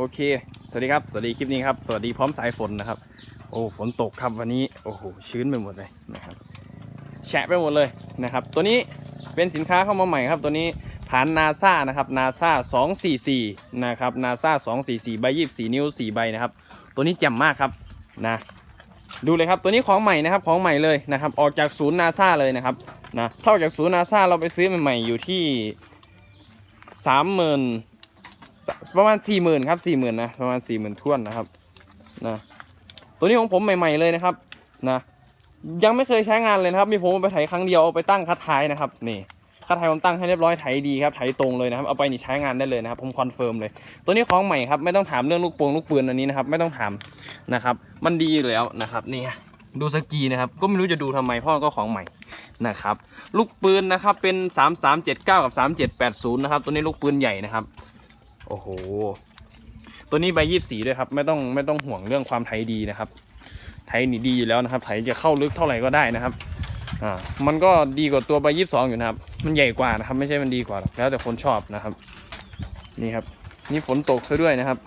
โอเค สวัสดีครับ สวัสดีคลิปนี้ครับ สวัสดีพร้อมสายฝนนะครับ โอ้ ฝนตกครับวันนี้ โอ้โห ชื้นไปหมดเลยนะครับ แฉะไปหมดเลยนะครับ ตัวนี้เป็นสินค้าเข้ามาใหม่ครับ ตัวนี้ผ่านนาซานะครับนาซา244 นะครับนาซา244 ใบ 24 นิ้ว 4 ใบนะครับ ตัวนี้แจ่มมากครับ นะ ดูเลยครับ ตัวนี้ของใหม่นะครับ ของใหม่เลยนะครับ ออกจากศูนย์นาซาเลยนะครับ นะถ้าจากศูนย์นาซาเราไปซื้อใหม่ๆอยู่ที่สามหมื่น ประมาณสี่หมื่นครับสี่หมื่นนะประมาณสี่หมื่นท่วนนะครับนะตัวนี้ของผมใหม่ๆเลยนะครับนะยังไม่เคยใช้งานเลยนะครับ มีผมไปไถครั้งเดียวเอาไปตั้งคัดท้ายนะครับนี่คัดท้ายผมตั้งให้เรียบร้อยไถดีครับไถตรงเลยนะครับเอาไปนี่ใช้งานได้เลยนะครับผมคอนเฟิร์มเลย ตัวนี้ของใหม่ครับไม่ต้องถามเรื่องลูกป่งลูกปืนอันนี้นะครับไม่ต้องถามนะครับ มันดีอยู่แล้วนะครับนี่ดูสกีนะครับก็ไม่รู้จะดูทำไมเพราะก็ของใหม่นะครับลูกปืนนะครับเป็น 3379 กับ 3780 นะครับตัวนี้ลูกปืนใหญ่นะครับ โอ้โห ตัวนี้ใบยี่สีด้วยครับ ไม่ต้องไม่ต้องห่วงเรื่องความไทยดีนะครับ ไทยนี่ดีอยู่แล้วนะครับ ไทยจะเข้าลึกเท่าไหร่ก็ได้นะครับ อ่า มันก็ดีกว่าตัวใบยี่สองอยู่นะครับ มันใหญ่กว่านะครับ ไม่ใช่มันดีกว่าหรอกแล้วแต่คนชอบนะครับ นี่ครับ นี่ฝนตกซะด้วยนะครับ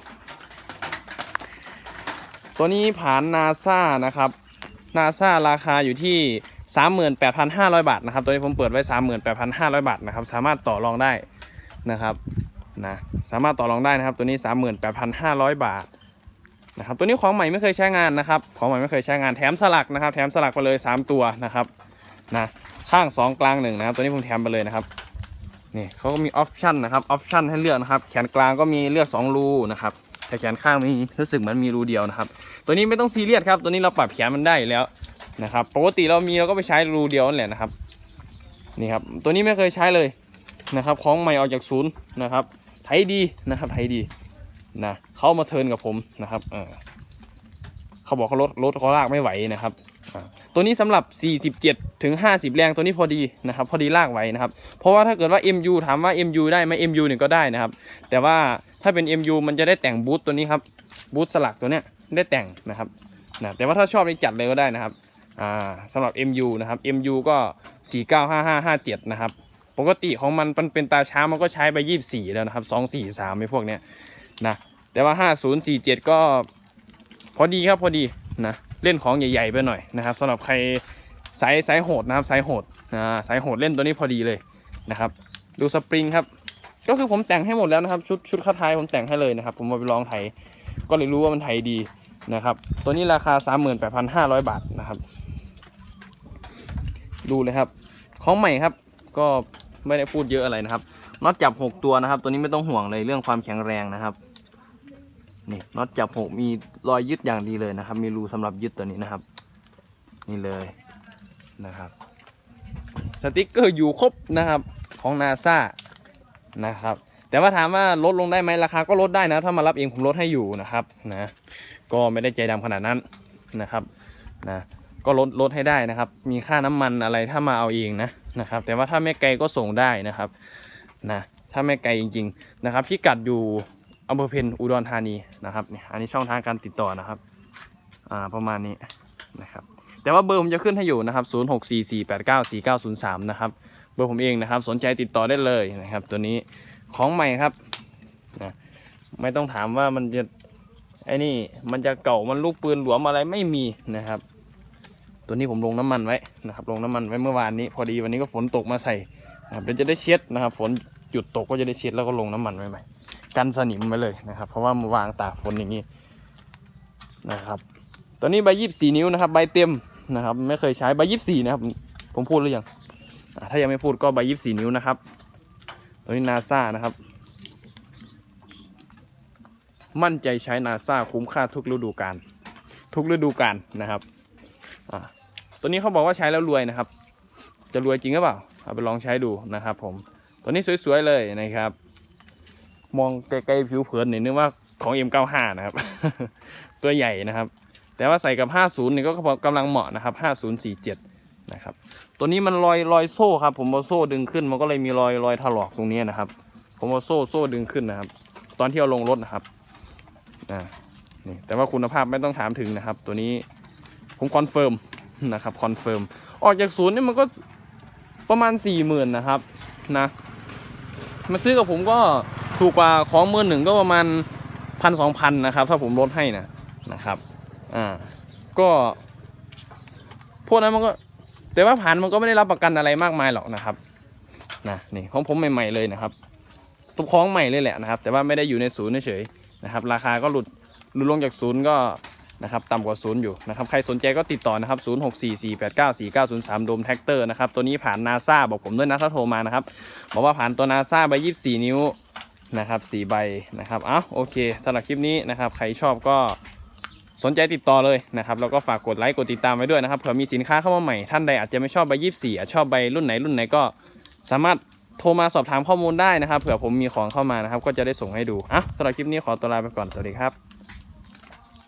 ตัวนี้ผ่านนาซานะครับ นาซาราคาอยู่ที่38,500 บาทนะครับ ตัวนี้ผมเปิดไว้ 38,500 บาทนะครับ สามารถต่อรองได้นะครับ นะสามารถต่อรองได้นะครับตัวนี้ 38,500 บาทนะครับตัวนี้ของใหม่ไม่เคยใช้งานนะครับของใหม่ไม่เคยใช้งานแถมสลักนะครับ แถมสลักไปเลย 3 ตัวนะครับนะข้าง 2 กลาง1นะครับตัวนี้ผมแถมไปเลยนะครับนี่เขาก็มีออปชันนะครับออปชันให้เลือกนะครับแขนกลางก็มีเลือก 2 รูนะครับแต่แขนข้างมีรู้สึกเหมือนมีรูเดียวนะครับ ตัวนี้ไม่ต้องซีเรียสครับ ตัวนี้เราปรับแขนมันได้แล้วนะครับปกติเรามีเราก็ไปใช้รูเดียวนั่นแหละนะครับนี่ครับตัวนี้ไม่เคยใช้เลยนะครับของใหม่ออกจากศูนย์นะครับ ไทยดีนะครับไทยดีนะเขามาเทินกับผมนะครับเขาบอกเขาลดลดเขาลากไม่ไหวนะครับตัวนี้สำหรับ 47 ถึง 50 แรงตัวนี้พอดีนะครับ พอดีลากไหวนะครับ เพราะว่าถ้าเกิดว่า MU ถามว่า MU ได้ไหม MU เนี่ยก็ได้นะครับ แต่ว่าถ้าเป็น MU มันจะได้แต่งบูทตัวนี้ครับบูทสลักตัวเนี้ยได้แต่งนะครับนะแต่ว่าถ้าชอบนี่จัดเลยก็ได้นะครับอ่าสำหรับ MU นะครับ MU ก็ 495557 นะครับ ปกติของมันมันเป็นตาช้ามันก็ใช้ไปยี่สิบสี่แล้วนะครับสองสี่สามไอ้พวกเนี้ยนะแต่ว่าห้าศูนย์สี่เจ็ดก็ พอดีครับพอดีนะเล่นของใหญ่ๆไปหน่อยนะครับสำหรับใครสายสายโหดนะครับสายโหดอ่าสายโหดเล่นตัวนี้พอดีเลยนะครับ ดูสปริงครับ ก็คือผมแต่งให้หมดแล้วนะครับชุดชุดคัดท้ายผมแต่งให้เลยนะครับ ผมมาไปลองไถก็เลยรู้ว่ามันไถดีนะครับ ตัวนี้ราคา 38,500 บาทนะครับ ดูเลยครับ ของใหม่ครับ ก็ ไม่ได้พูดเยอะอะไรนะครับน็อตจับ6ตัวนะครับ ตัวนี้ไม่ต้องห่วงเลยเรื่องความแข็งแรงนะครับนี่น็อตจับ6มีรอยยึดอย่างดีเลยนะครับ มีรูสำหรับยึดตัวนี้นะครับ นี่เลยนะครับ สติกเกอร์อยู่ครบนะครับของนาซานะครับ แต่ว่าถามว่าลดลงได้ไหมราคาก็ลดได้นะ ถ้ามารับเองผมลดให้อยู่นะครับนะก็ไม่ได้ใจดำขนาดนั้นนะครับนะ ก็ลดลดให้ได้นะครับ มีค่าน้ำมันอะไรถ้ามาเอาเองนะนะครับ แต่ว่าถ้าไม่ไกลก็ส่งได้นะครับนะถ้าไม่ไกลจริง ๆนะครับพิกัดอยู่อำเภอเพนอุดรธานีนะครับเนี่ยอันนี้ช่องทางการติดต่อนะครับอ่าประมาณนี้นะครับแต่ว่าเบอร์ผมจะขึ้นให้อยู่นะครับ 0 6 4 4 8 9 4 9 0 3 นะครับเบอร์ผมเองนะครับ สนใจติดต่อได้เลยนะครับ ตัวนี้ของใหม่ครับนะไม่ต้องถามว่ามันจะไอ้นี่มันจะเก่ามันลูกปืนหลวมอะไรไม่มีนะครับ ตัวนี้ผมลงน้ำมันไว้นะครับ ลงน้ำมันไว้เมื่อวานนี้ พอดีวันนี้ก็ฝนตกมาใส่นะครับเดี๋ยวจะได้เช็ดนะครับ ฝนหยุดตกก็จะได้เช็ดแล้วก็ลงน้ำมันไว้ใหม่กันสนิมไว้เลยนะครับ เพราะว่ามาวางตากฝนอย่างนี้นะครับ ตัวนี้ใบยี่สิบสี่นิ้วนะครับ ใบเต็มนะครับ ไม่เคยใช้ใบยี่สิบสี่นะครับ ผมพูดหรือยังถ้ายังไม่พูดก็ใบยี่สิบสี่นิ้วนะครับ ตัวนี้นาซานะครับมั่นใจใช้นาซาคุ้มค่าทุกฤดูกาลทุกฤดูกาลนะครับอ่า ตัวนี้เขาบอกว่าใช้แล้วรวยนะครับ จะรวยจริงหรือเปล่าเอาไปลองใช้ดูนะครับ ผม ตัวนี้สวยๆเลยนะครับ มองไกลๆผิวเผินเนี่ยนึกว่าของ M95 นะครับ ตัวใหญ่นะครับ แต่ว่าใส่กับ 50นี่ก็กำลังเหมาะนะครับ 5047 นะครับ ตัวนี้มันรอยรอยโซ่ครับ ผมเอาโซ่ดึงขึ้นมันก็เลยมีรอยรอยถลอกตรงนี้นะครับ ผมเอาโซ่โซ่ดึงขึ้นนะครับ ตอนที่เอาลงรถนะครับอ่านี่แต่ว่าคุณภาพไม่ต้องถามถึงนะครับ ตัวนี้ผมคอนเฟิร์ม นะครับคอนเฟิร์มออกจากศูนย์นี่มันก็ประมาณสี่หมื่นนะครับนะมาซื้อกับผมก็ถูกกว่าของมือหนึ่งก็ประมาณพันสองพันนะครับ ถ้าผมลดให้นะนะครับอ่าก็พวกนั้นมันก็ แต่ว่าผ่านมันก็ไม่ได้รับประกันอะไรมากมายหรอกนะครับนะนี่ของผมใหม่ๆเลยนะครับตุกคล้องใหม่เลยแหละนะครับ แต่ว่าไม่ได้อยู่ในศูนย์เฉยๆนะครับ ราคาก็หลุดหลุดลงจากศูนย์ก็ นะครับต่ำกว่าศูนย์อยู่นะครับใครสนใจก็ติดต่อนะครับ0 6 4 4 8 9 4 9 0 3โดมแท็กเตอร์นะครับตัวนี้ผ่านนาซาบอกผมด้วยนะถ้าโทรมานะครับบอกว่าผ่านตัวนาซาใบ24นิ้วนะครับ4ใบนะครับเอ้าโอเคสำหรับคลิปนี้นะครับใครชอบก็สนใจติดต่อเลยนะครับแล้วก็ฝากกดไลค์กดติดตามไว้ด้วยนะครับเผื่อมีสินค้าเข้ามาใหม่ท่านใดอาจจะไม่ชอบใบ24อาจชอบใบรุ่นไหนรุ่นไหนก็สามารถโทรมาสอบถามข้อมูลได้นะครับเผื่อผมมีของเข้ามานะครับ ก็จะได้ส่งให้ดูอะสำหรับคลิปนี้ขอตัวลาไปก่อนสวัสดีครับ